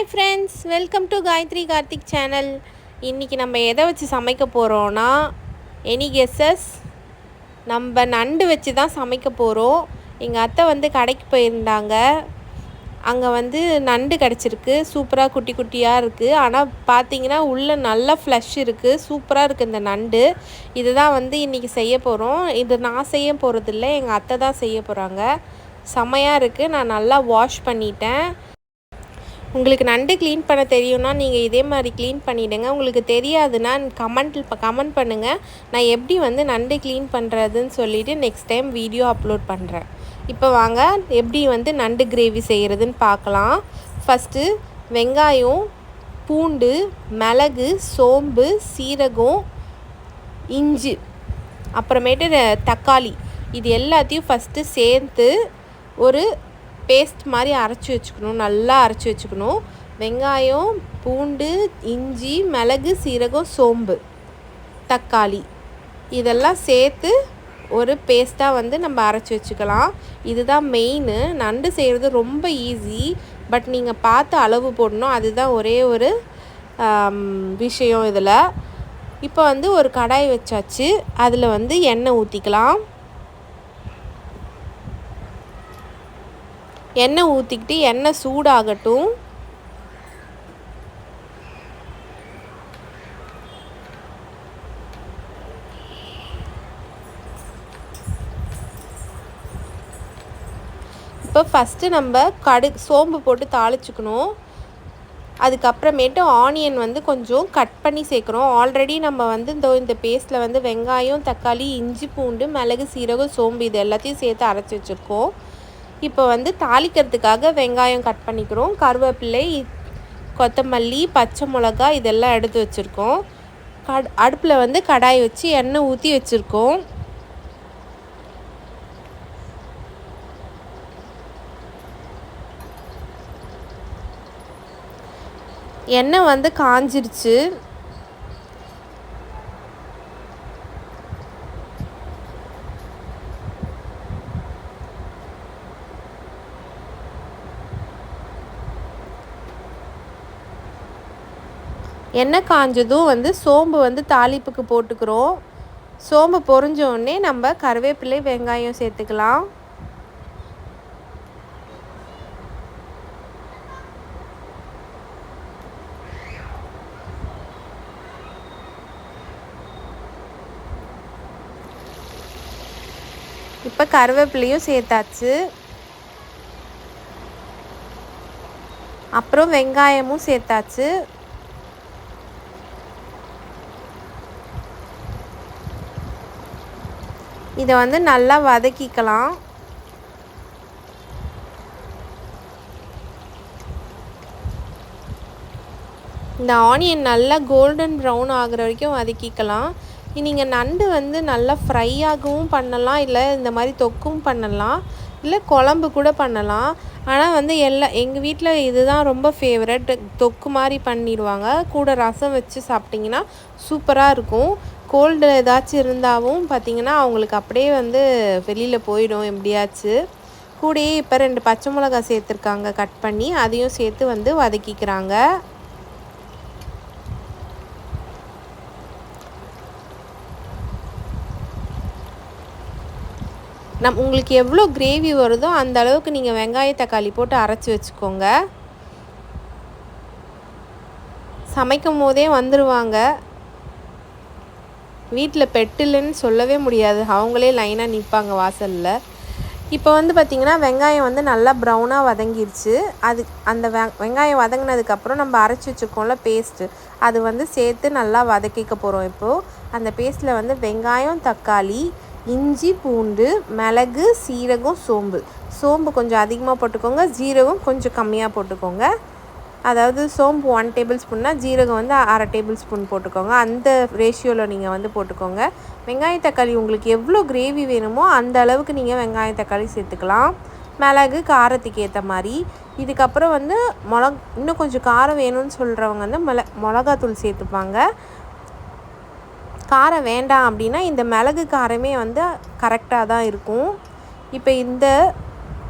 Hi friends welcome to Gayathri Karthik channel இன்றைக்கி நம்ம எதை வச்சு சமைக்க போகிறோன்னா எனி கெஸ்ஸஸ் நம்ம நண்டு வச்சு தான் சமைக்க போகிறோம் எங்கள் அத்தை வந்து கடைக்கு போயிருந்தாங்க. அங்கே வந்து நண்டு கிடச்சிருக்கு. சூப்பராக குட்டி குட்டியாக இருக்குது ஆனால் பார்த்தீங்கன்னா உள்ளே நல்லா ஃப்ளஷ் இருக்குது சூப்பராக இருக்குது இந்த நண்டு. இதுதான் வந்து இன்றைக்கி செய்ய போகிறோம் இது நான் செய்ய போகிறதில்ல எங்கள் அத்தை தான் செய்ய போகிறாங்க செமையாக இருக்குது நான் நல்லா வாஷ் பண்ணிட்டேன். உங்களுக்கு நண்டு க்ளீன் பண்ண தெரியும்னா நீங்கள் இதே மாதிரி க்ளீன் பண்ணிவிடுங்க உங்களுக்கு தெரியாதுன்னா கமெண்ட் இப்போ கமெண்ட் பண்ணுங்கள் நான் எப்படி வந்து நண்டு க்ளீன் பண்ணுறதுன்னு சொல்லிவிட்டு நெக்ஸ்ட் டைம் வீடியோ அப்லோட் பண்ணுறேன் இப்போ வாங்க எப்படி வந்து நண்டு கிரேவி செய்கிறதுன்னு பார்க்கலாம். ஃபஸ்ட்டு வெங்காயம் பூண்டு மிளகு சோம்பு சீரகம் இஞ்சி அப்புறமேட்டு தக்காளி. இது எல்லாத்தையும் ஃபஸ்ட்டு சேர்த்து ஒரு பேஸ்ட் மாதிரி அரைச்சி வச்சுக்கணும். நல்லா அரைச்சி வச்சுக்கணும். வெங்காயம் பூண்டு இஞ்சி மிளகு சீரகம் சோம்பு தக்காளி இதெல்லாம் சேர்த்து ஒரு பேஸ்ட்டாக வந்து நம்ம அரைச்சி வச்சுக்கலாம். இதுதான் மெயின் நண்டு செய்கிறது ரொம்ப ஈஸி பட் நீங்கள் பார்த்து அளவு போடணும். அதுதான் ஒரே ஒரு விஷயம் இதில். இப்போ வந்து ஒரு கடாய் வச்சாச்சு. அதில் வந்து எண்ணெய் ஊற்றிக்கலாம் எண்ணெய் ஊற்றிக்கிட்டு எண்ணெய் சூடாகட்டும். இப்போ ஃபஸ்ட்டு நம்ம கடு சோம்பு போட்டு தாளிச்சுக்கணும். அதுக்கப்புறமேட்டு ஆனியன் வந்து கொஞ்சம் கட் பண்ணி சேர்க்குறோம். ஆல்ரெடி நம்ம வந்து இந்த இந்த பேஸ்ட்டில் வந்து வெங்காயம் தக்காளி இஞ்சி பூண்டு மிளகு சீரகம் சோம்பு இது எல்லாத்தையும் சேர்த்து அரைச்சி வச்சுருக்கோம். இப்போ வந்து தாளிக்கிறதுக்காக வெங்காயம் கட் பண்ணிக்கிறோம். கருவேப்பிலை கொத்தமல்லி பச்சை மிளகா இதெல்லாம் எடுத்து வச்சுருக்கோம். கட் அடுப்பில் வந்து கடாய் வச்சு எண்ணெய் ஊற்றி வச்சுருக்கோம். எண்ணெய் வந்து காஞ்சிருச்சு. எண்ணெய் காஞ்சதும் வந்து சோம்பு வந்து தாளிப்புக்கு போட்டுக்கிறோம். சோம்பு பொறிஞ்ச உடனே நம்ம கருவேப்பிலை வெங்காயம் சேர்த்துக்கலாம். இப்போ கருவேப்பிலையும் சேர்த்தாச்சு. அப்புறம் வெங்காயமும் சேர்த்தாச்சு. இதை வந்து நல்லா வதக்கிக்கலாம். இந்த ஆனியன் நல்லா கோல்டன் ப்ரௌன் ஆகிற வரைக்கும் வதக்கிக்கலாம். நீங்கள் நண்டு வந்து நல்லா ஃப்ரை ஆகவும் பண்ணலாம் இல்லை இந்த மாதிரி தொக்கும் பண்ணலாம் இல்லை குழம்பு கூட பண்ணலாம். ஆனால் வந்து எல்லா எங்கள் வீட்டில் இதுதான் ரொம்ப ஃபேவரட் தொக்கு மாதிரி பண்ணிடுவாங்க. கூட ரசம் வச்சு சாப்பிட்டிங்கன்னா சூப்பராக இருக்கும். கோல்டு ஏதாச்சும் இருந்தாலும் பார்த்திங்கன்னா அவங்களுக்கு அப்படியே வந்து வெளியில் போயிடும் எப்படியாச்சு. கூடயே இப்போ ரெண்டு பச்சை மிளகா சேர்த்துருக்காங்க கட் பண்ணி அதையும் சேர்த்து வந்து வதக்கிக்கிறாங்க. நம் உங்களுக்கு எவ்வளோ கிரேவி வருதோ அந்த அளவுக்கு நீங்கள் வெங்காய தக்காளி போட்டு அரைச்சி வச்சுக்கோங்க. சமைக்கும் போதே வந்துடுவாங்க வீட்டில் பெட்டில்லைன்னு சொல்லவே முடியாது. அவங்களே லைனாக நிற்பாங்க வாசலில். இப்போ வந்து பார்த்திங்கன்னா வெங்காயம் வந்து நல்லா ப்ரௌனாக வதங்கிருச்சு. அது அந்த வெ வெங்காயம் வதங்கினதுக்கப்புறம் நம்ம அரைச்சி வச்சுக்கோம்ல பேஸ்ட்டு அது வந்து சேர்த்து நல்லா வதக்கிக்க போகிறோம் இப்போது அந்த பேஸ்ட்டில் வந்து வெங்காயம் தக்காளி இஞ்சி பூண்டு மிளகு சீரகம் சோம்பு. சோம்பு கொஞ்சம் அதிகமாக போட்டுக்கோங்க. ஜீரகம் கொஞ்சம் கம்மியாக போட்டுக்கோங்க. அதாவது சோம்பு ஒன் டேபிள் ஸ்பூன்னா ஜீரகம் வந்து அரை டேபிள் ஸ்பூன் போட்டுக்கோங்க. அந்த ரேஷியோவில் நீங்கள் வந்து போட்டுக்கோங்க. வெங்காய தக்காளி உங்களுக்கு எவ்வளோ கிரேவி வேணுமோ அந்த அளவுக்கு நீங்கள் வெங்காய தக்காளி சேர்த்துக்கலாம். மிளகு காரத்துக்கு ஏற்ற மாதிரி. இதுக்கப்புறம் வந்து மிளக் இன்னும் கொஞ்சம் காரம் வேணும்னு சொல்கிறவங்க வந்து மிள மிளகாத்தூள் சேர்த்துப்பாங்க. காரம் வேண்டாம் அப்படின்னா இந்த மிளகு காரமே வந்து கரெக்டாக தான் இருக்கும். இப்போ இந்த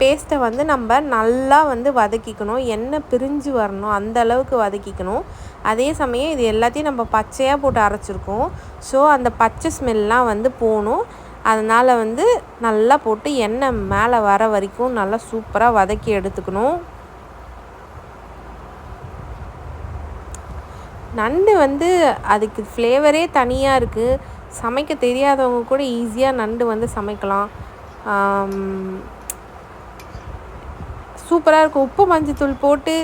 பேஸ்ட்டை வந்து நம்ம நல்லா வந்து வதக்கிக்கணும். எண்ணெய் பிரிஞ்சு வரணும். அந்த அளவுக்கு வதக்கிக்கணும். அதே சமயம் இது எல்லாத்தையும் நம்ம பச்சையாக போட்டு அரைச்சிருக்கோம். ஸோ அந்த பச்சை ஸ்மெல்லாம் வந்து போகணும். அதனால் வந்து நல்லா போட்டு எண்ணெய் மேலே வர வரைக்கும் நல்லா சூப்பராக வதக்கி எடுத்துக்கணும். நண்டு வந்து அதுக்கு ஃப்ளேவரே தனியாக இருக்குது சமைக்க தெரியாதவங்க கூட ஈஸியாக நண்டு வந்து சமைக்கலாம். சூப்பராக இருக்கும். உப்பு மஞ்சத்தூள் போட்டு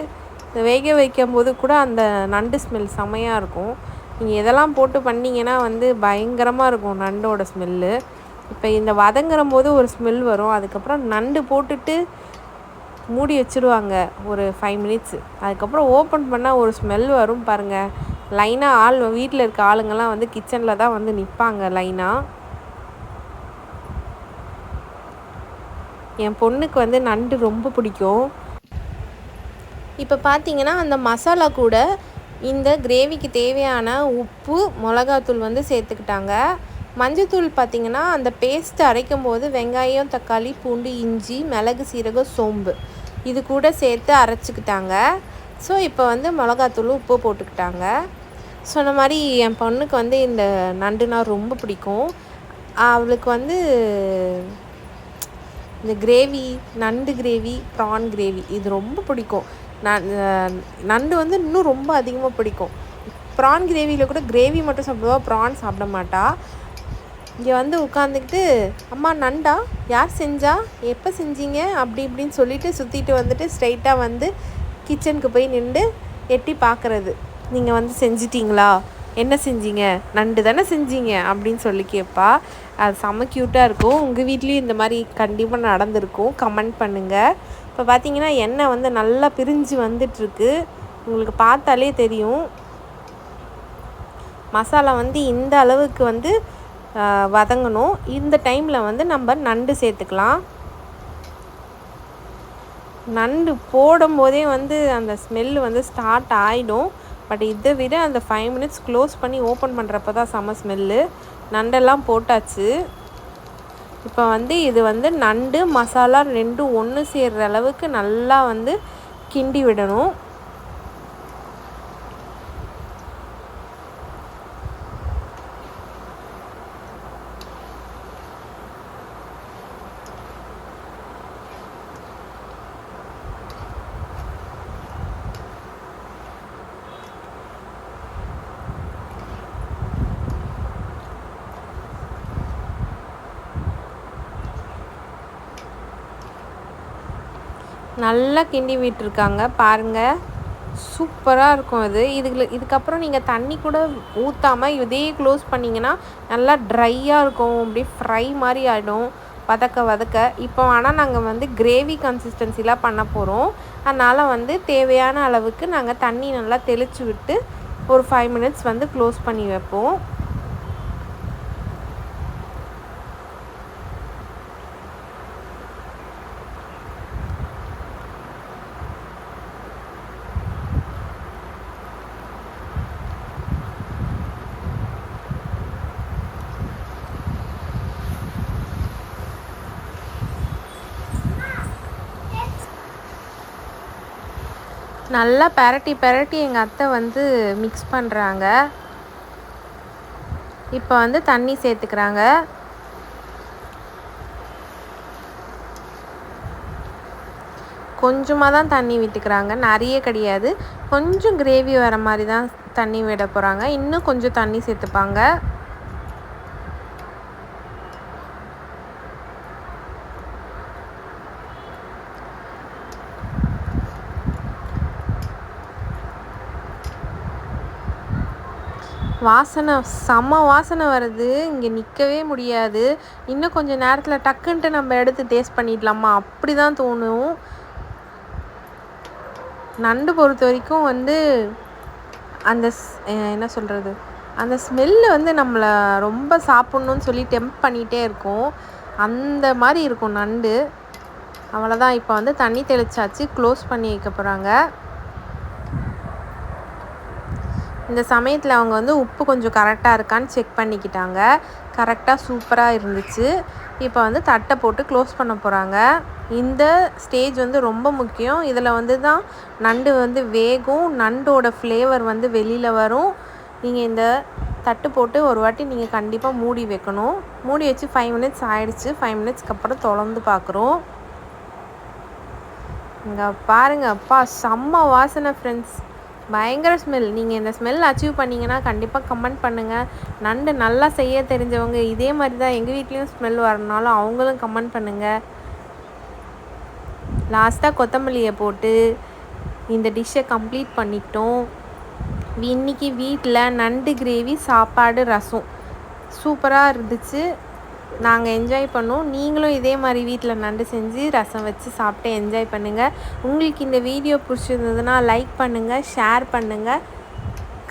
வேக வைக்கும் போது கூட அந்த நண்டு ஸ்மெல் செமையாக இருக்கும். நீங்கள் எதெல்லாம் போட்டு பண்ணிங்கன்னா வந்து பயங்கரமாக இருக்கும் நண்டோட ஸ்மெல்லு இப்போ இந்த வதங்குற போது ஒரு ஸ்மெல் வரும். அதுக்கப்புறம் நண்டு போட்டுட்டு மூடி வச்சுருவாங்க ஒரு ஃபைவ் மினிட்ஸு அதுக்கப்புறம் ஓப்பன் பண்ணால் ஒரு ஸ்மெல் வரும் பாருங்கள் லைனாக ஆள் வீட்டில் இருக்க ஆளுங்கள்லாம் வந்து கிச்சனில் தான் வந்து நிற்பாங்க லைனாக என் பொண்ணுக்கு வந்து நண்டு ரொம்ப பிடிக்கும். இப்போ பார்த்தீங்கன்னா அந்த மசாலா கூட இந்த கிரேவிக்கு தேவையான உப்பு மிளகாத்தூள் வந்து சேர்த்துக்கிட்டாங்க. மஞ்சத்தூள் பார்த்திங்கன்னா அந்த பேஸ்ட் அரைக்கும் போது வெங்காயம் தக்காளி பூண்டு இஞ்சி மிளகு சீரகம் சோம்பு இது கூட சேர்த்து அரைச்சிக்கிட்டாங்க. ஸோ இப்போ வந்து மிளகாத்தூள் உப்பு போட்டுக்கிட்டாங்க. சொன்ன மாதிரி என் பொண்ணுக்கு வந்து இந்த நண்டுனா ரொம்ப பிடிக்கும். அவளுக்கு வந்து இந்த கிரேவி நண்டு கிரேவி ப்ரான் கிரேவி இது ரொம்ப பிடிக்கும். நண்டு வந்து இன்னும் ரொம்ப அதிகமாக பிடிக்கும். ப்ரான் கிரேவியில் கூட கிரேவி மட்டும் சாப்பிடுவா ப்ரான் சாப்பிட மாட்டா. இங்கே வந்து உட்காந்துக்கிட்டு அம்மா நண்டா? யார் செஞ்சா? எப்போ செஞ்சீங்க? அப்படி இப்படின்னு சொல்லிட்டு சுற்றிட்டு வந்துட்டு ஸ்ட்ரைட்டாக வந்து கிச்சனுக்கு போய் நின்று எட்டி பார்க்குறது. நீங்கள் வந்து செஞ்சிட்டிங்களா? என்ன செஞ்சீங்க? நண்டு தானே செஞ்சீங்க? அப்படின்னு சொல்லி கேட்பா அது செம்ம க்யூட்டாக இருக்கும். உங்கள் வீட்லேயும் இந்த மாதிரி கண்டிப்பாக நடந்திருக்கும். கமெண்ட் பண்ணுங்கள் இப்போ பார்த்தீங்கன்னா எண்ணெய் வந்து நல்லா பிரிஞ்சு வந்துட்டுருக்கு. உங்களுக்கு பார்த்தாலே தெரியும். மசாலா வந்து இந்த அளவுக்கு வந்து வதங்கணும். இந்த டைமில் வந்து நம்ம நண்டு சேர்த்துக்கலாம். நண்டு போடும்போதே வந்து அந்த ஸ்மெல்லு வந்து ஸ்டார்ட் ஆகிடும் பட் இதை விட அந்த ஃபைவ் மினிட்ஸ் க்ளோஸ் பண்ணி ஓப்பன் பண்ணுறப்ப தான் செம்ம ஸ்மெல்லு நண்டெல்லாம் போட்டாச்சு. இப்போ வந்து இது வந்து நண்டு மசாலா ரெண்டும் ஒன்று சேர்கிற அளவுக்கு நல்லா வந்து கிண்டி விடணும். நல்லா கிண்டி விட்டுருக்காங்க. பாருங்கள் சூப்பராக இருக்கும் இது. இதுக்கு இதுக்கப்புறம் நீங்கள் தண்ணி கூட ஊற்றாமல் இதே க்ளோஸ் பண்ணிங்கன்னா நல்லா ட்ரையாக இருக்கும். அப்படியே ஃப்ரை மாதிரி ஆகிடும் வதக்க வதக்க. இப்போ ஆனால் நாங்கள் வந்து கிரேவி கன்சிஸ்டன்சிலாம் பண்ண போகிறோம் அதனால் வந்து தேவையான அளவுக்கு நாங்கள் தண்ணி நல்லா தெளித்து விட்டு ஒரு ஃபைவ் மினிட்ஸ் வந்து க்ளோஸ் பண்ணி வைப்போம். நல்லா பரட்டி பரட்டி எங்கள் அத்தை வந்து மிக்ஸ் பண்ணுறாங்க இப்போ வந்து தண்ணி சேர்த்துக்கிறாங்க. கொஞ்சமாக தான் தண்ணி விட்டுக்கிறாங்க. நிறைய கிடையாது. கொஞ்சம் கிரேவி வர மாதிரி தான் தண்ணி விட போகிறாங்க இன்னும் கொஞ்சம் தண்ணி சேர்த்துப்பாங்க. வாசனை செம்ம வாசனை வருது. இங்கே நிற்கவே முடியாது. இன்னும் கொஞ்சம் நேரத்தில் டக்குன்ட்டு நம்ம எடுத்து டேஸ்ட் பண்ணிடலாமா? அப்படி தான் தோணும். நண்டு பொறுத்த வரைக்கும் வந்து அந்த என்ன சொல்கிறது அந்த ஸ்மெல்லு வந்து நம்மளை ரொம்ப சாப்பிட்ணுன்னு சொல்லி டெம்ப் பண்ணிகிட்டே இருக்கும். அந்த மாதிரி இருக்கும் நண்டு. அவ்வளோதான் இப்போ வந்து தண்ணி தெளிச்சாச்சு. க்ளோஸ் பண்ணி வைக்க போகிறாங்க இந்த சமயத்தில் அவங்க வந்து உப்பு கொஞ்சம் கரெக்டாக இருக்கான்னு செக் பண்ணிக்கிட்டாங்க. கரெக்டாக சூப்பராக இருந்துச்சு. இப்போ வந்து தட்டை போட்டு க்ளோஸ் பண்ண போகிறாங்க இந்த ஸ்டேஜ் வந்து ரொம்ப முக்கியம். இதில் வந்து தான் நண்டு வந்து வேகும். நண்டோட ஃப்ளேவர் வந்து வெளியில் வரும். நீங்கள் இந்த தட்டு போட்டு ஒரு வாட்டி நீங்கள் கண்டிப்பாக மூடி வைக்கணும். மூடி வச்சு ஃபைவ் மினிட்ஸ் ஆயிடுச்சு. ஃபைவ் மினிட்ஸ்க்கு அப்புறம் தொடர்ந்து பார்க்குறோம் இங்கே பாருங்கள் அப்பா செம்ம வாசனை ஃப்ரெண்ட்ஸ் பயங்கர ஸ்மெல் நீங்கள் இந்த ஸ்மெல் அச்சீவ் பண்ணிங்கன்னா கண்டிப்பாக கமெண்ட் பண்ணுங்கள் நண்டு நல்லா செய்ய தெரிஞ்சவங்க இதே மாதிரி தான் எங்கள் வீட்லேயும் ஸ்மெல் வரனாலும் அவங்களும் கமெண்ட் பண்ணுங்கள் லாஸ்ட்டாக கொத்தமல்லியை போட்டு இந்த டிஷ்ஷை கம்ப்ளீட் பண்ணிட்டோம். இன்னைக்கு வீட்டில் நண்டு கிரேவி சாப்பாடு ரசம். சூப்பராக இருந்துச்சு. நாங்கள் என்ஜாய் பண்ணோம். நீங்களும் இதே மாதிரி வீட்டில் நண்டு செஞ்சு ரசம் வச்சு சாப்பிட்டு என்ஜாய் பண்ணுங்கள் உங்களுக்கு இந்த வீடியோ பிடிச்சிருந்ததுன்னா லைக் பண்ணுங்கள் ஷேர் பண்ணுங்கள்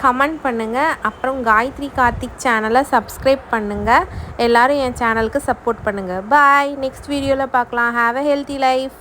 கமெண்ட் பண்ணுங்கள் அப்புறம் காயத்ரி கார்த்திக் சேனலை சப்ஸ்கிரைப் பண்ணுங்கள் எல்லோரும் என் சேனலுக்கு சப்போர்ட் பண்ணுங்கள் பாய் நெக்ஸ்ட் வீடியோவில் பார்க்கலாம். Have a healthy life